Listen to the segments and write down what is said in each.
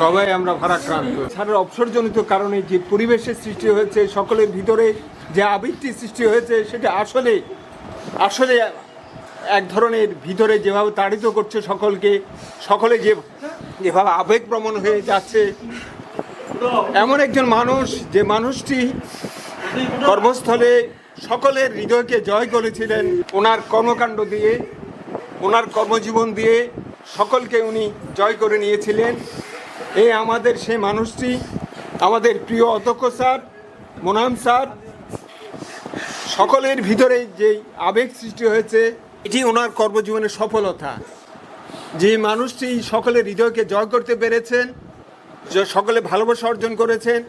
সবাই আমরা ভারাক্রান্ত। ছাড়ের অবসরজনিত কারণে যে পরিবেশের সৃষ্টি হয়েছে, সকলের ভিতরে যে আবৃত্তি সৃষ্টি হয়েছে, সেটা আসলে আসলে এক ধরনের ভিতরে যেভাবে তাড়িত করছে সকলকে, সকলে যে যেভাবে আবেগপ্রবণ হয়ে যাচ্ছে। এমন একজন মানুষ, যে মানুষটি কর্মস্থলে সকলের হৃদয়কে জয় করেছিলেন, ওনার কর্মকাণ্ড দিয়ে, ওনার কর্মজীবন দিয়ে সকলকে উনি জয় করে নিয়েছিলেন। এই আমাদের সেই মানুষটি, আমাদের প্রিয় অধ্যক্ষ স্যার মোনাম স্যার, সকলের ভিতরে যে আবেগ সৃষ্টি হয়েছে, এটি ওনার কর্মজীবনের সফলতা। যে মানুষটি সকলের হৃদয়কে জয় করতে পেরেছেন সকলে ভালোবাসা অর্জন করেছেন,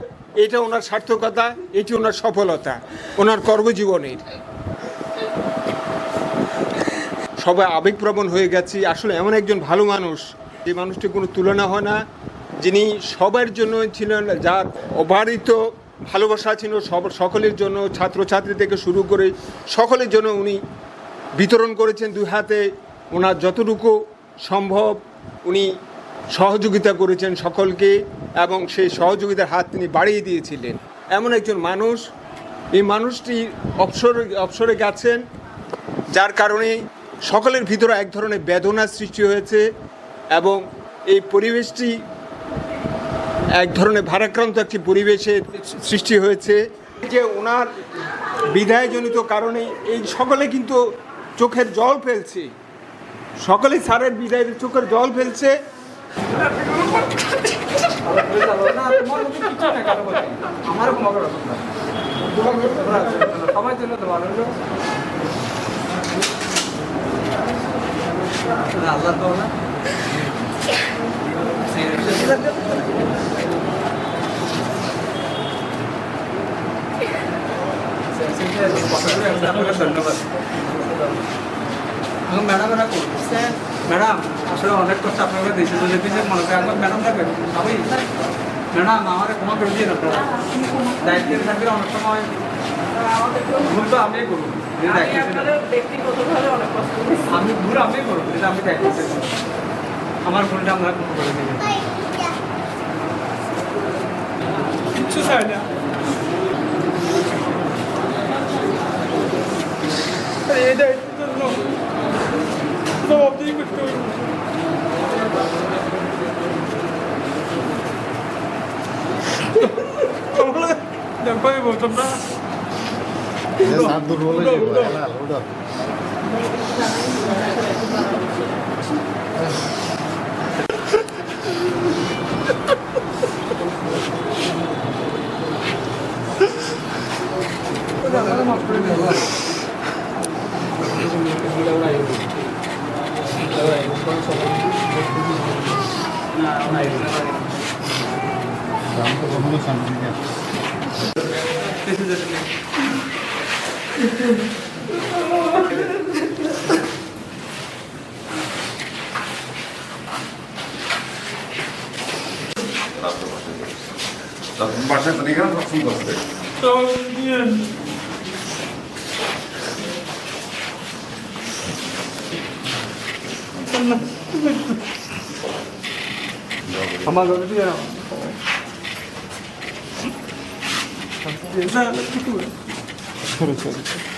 এটা ওনার সার্থকতা, এটি ওনার সফলতা, ওনার কর্মজীবনের। সবাই আবেগপ্রবণ হয়ে গেছি। আসলে এমন একজন ভালো মানুষ, যে মানুষটি কোনো তুলনা হয় না। যিনি সবার জন্য ছিলেন, যার অবারিত ভালোবাসা ছিল, সব, সকলের জন্য, ছাত্রছাত্রী থেকে শুরু করে সকলের জন্য উনি বিতরণ করেছেন দুই হাতে। ওনার যতটুকু সম্ভব। উনি সহযোগিতা করেছেন সকলকে এবং সেই সহযোগিতার হাত তিনি বাড়িয়ে দিয়েছিলেন। এমন একজন মানুষ। এই মানুষটি অবসর, অবসরে গেছেন, যার কারণে সকলের ভিতরে এক ধরনের বেদনার সৃষ্টি হয়েছে এবং এই পরিবেশটি এক ধরনের ভারাক্রান্ত একটি পরিবেশের সৃষ্টি হয়েছে। যে ওনার বিদায়জনিত কারণে এই সকলে কিন্তু চোখের জল ফেলছে। সকলেই স্যারের বিদায়ের চোখের জল ফেলছে। ধন্যবাদ এখন ম্যাডামেরা করছে ম্যাডাম আসলে অনেক কষ্ট আপনাকে দিয়েছে যদি দিয়েছে মনে করেন একবার ম্যাডাম থাকবেন আমি ম্যাডাম আমার ক্ষমা করে দিয়ে আপনারা দায়িত্বের থাকলে অনেক সময় ভুল তো আমি করব। আমি দায়িত্ব ছিল। আপনাদের ব্যক্তিগতভাবে অনেক কষ্ট দিচ্ছি আমি ভুল আমি করব যদি আমি দায়িত্ব ছিল। আমার ভুলটা আমরা ক্ষমা করে দেবেন কিচ্ছু চাই না। এই দায়িত্বের നമ്മള് ഡെപ്പായി പോയിട്ടുണ്ടോ സാധു Başka bir yer baksın dostum. Tamam, gidiyorum. 엄마가 그래요. নেই বাসায় তো এখানে পছন্দ করছে তো নিয়ে